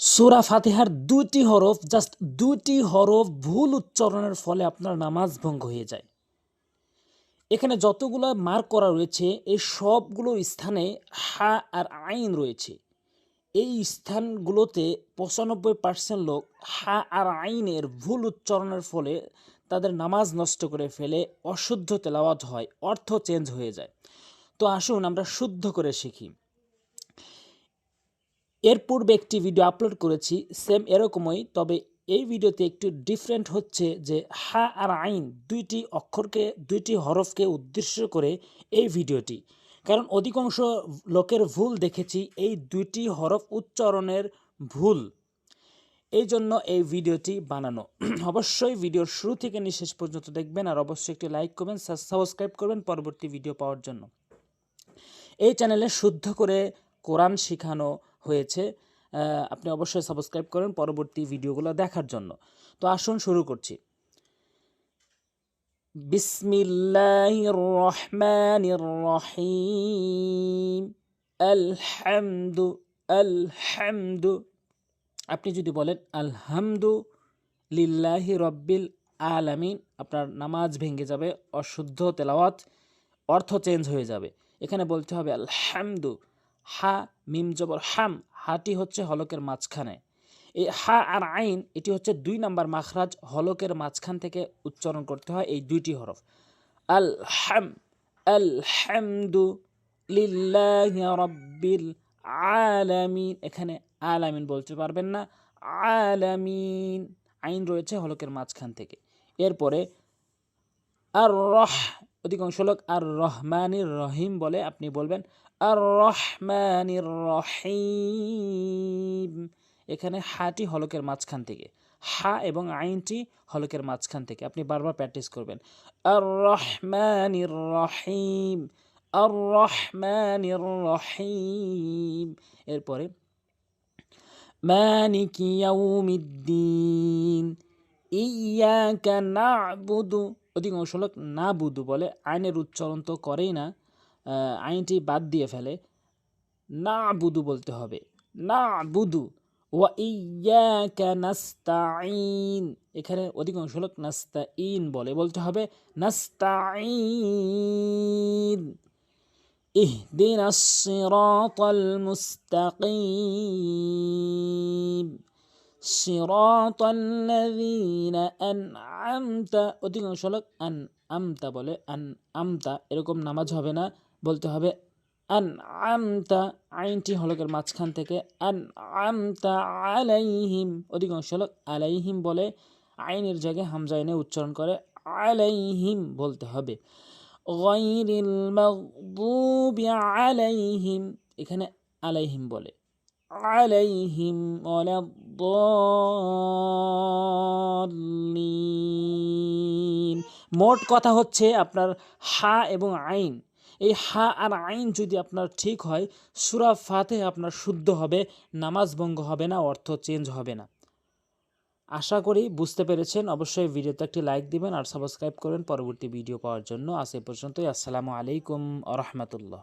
সুরা ফাতিহার দুটি হরফ জাস্ট দুটি হরফ ভুল উচ্চারণের ফলে আপনার নামাজ ভঙ্গ হয়ে যায়। এখানে যতগুলো মার্ক করা রয়েছে, এই সবগুলো স্থানে হা আর আইন রয়েছে। এই স্থানগুলোতে পঁচানব্বই পার্সেন্ট লোক হা আর আইনের ভুল উচ্চারণের ফলে তাদের নামাজ নষ্ট করে ফেলে, অশুদ্ধ তেলাওয়াত হয়, অর্থ চেঞ্জ হয়ে যায়। তো আসুন আমরা শুদ্ধ করে শিখি। এর পূর্বে একটি ভিডিও আপলোড করেছি সেম এরকমই, তবে এই ভিডিওতে একটু ডিফারেন্ট হচ্ছে যে হা আর আইন দুইটি অক্ষরকে, দুইটি হরফকে উদ্দেশ্য করে এই ভিডিওটি কারণ অধিকাংশ লোকের ভুল দেখেছি, এই দুইটি হরফ উচ্চারণের ভুল। এই জন্য এই ভিডিওটি বানানো। অবশ্যই ভিডিওর শুরু থেকে নিয়ে শেষ পর্যন্ত দেখবেন, আর অবশ্যই একটি লাইক করবেন সাবস্ক্রাইব করবেন পরবর্তী ভিডিও পাওয়ার জন্য। এই চ্যানেলে শুদ্ধ করে কোরআন শেখানো হয়েছে আপনি অবশ্যই সাবস্ক্রাইব করেন পরবর্তী ভিডিওগুলো দেখার জন্য। তো আসুন শুরু করছি। আপনি যদি বলেন আলহামদু লিল্লাহি রব্বিল আলামিন, আপনার নামাজ ভেঙে যাবে, অশুদ্ধ তেলাওয়াত, অর্থ চেঞ্জ হয়ে যাবে। এখানে বলতে হবে আলহামদু। হা, মিম জবর, হাম, হাটি হচ্ছে হলকের মাঝখানে। এই হা আর আইন, এটি হচ্ছে দুই নাম্বার মাখরাজ হলকের মাঝখান থেকে উচ্চারণ করতে হয় এই দুইটি হরফ। আল হাম আল হামদু লিল্লাহি রাব্বিল আলামিন। এখানে আলামিন বলতে পারবেন না, আলামিন। আইন রয়েছে হলকের মাঝখান থেকে। এরপরে আর রহ অধিকাংশ লোক আর রহমানির রহিম বলে আপনি বলবেন। আর রহমানির রহিম এখানে হাটি হলকের মাঝখান থেকে। হা এবং আইনটি হলকের মাঝখান থেকে। আপনি বারবার প্র্যাকটিস করবেন। আর রহমানির রহিম আর রহমানির রহিম এরপরে, মালিক ইয়াউমিদ্দিন। ইয়াকা নাবুদু। অধিকাংশ লোক না বুধু বলে। আইনের উচ্চারণ তো করেই না। আইনটি বাদ দিয়ে ফেলে না বুধু বলতে হবে না বুধু ওয়া ইয়াকা নাস্তাইন এখানে অধিকাংশ লোক নাস্তাইন বলে বলতে হবে নাস্তাইন اهدنا الصراط المستقيم صراط الذين أنعمت অধিকাংশ লোক আন আমতা বলে আন আমতা এরকম নামাজ হবে না বলতে হবে, আন আমতা আইনটি হলকের মাঝখান থেকে, আন আমতা আলাইহিম। অধিকাংশ হলক আলাইহিম বলে আইনের জায়গায় হামজা এনে উচ্চারণ করে আলাইহিম বলতে হবে। গইরিল মাগদুবি আলাইহিম। এখানে আলাইহিম বলে। আলাইহিম মোট কথা হচ্ছে আপনার হা এবং আইন। এই হা আর আইন যদি আপনার ঠিক হয়, সুরা ফাতে আপনার শুদ্ধ হবে, নামাজ ভঙ্গ হবে না, অর্থ চেঞ্জ হবে না। আশা করি বুঝতে পেরেছেন। অবশ্যই ভিডিওতে একটি লাইক দিবেন আর সাবস্ক্রাইব করেন। পরবর্তী ভিডিও পাওয়ার জন্য আজ এ পর্যন্তই। আসসালামু আলাইকুম আ রহমতুল্লাহ।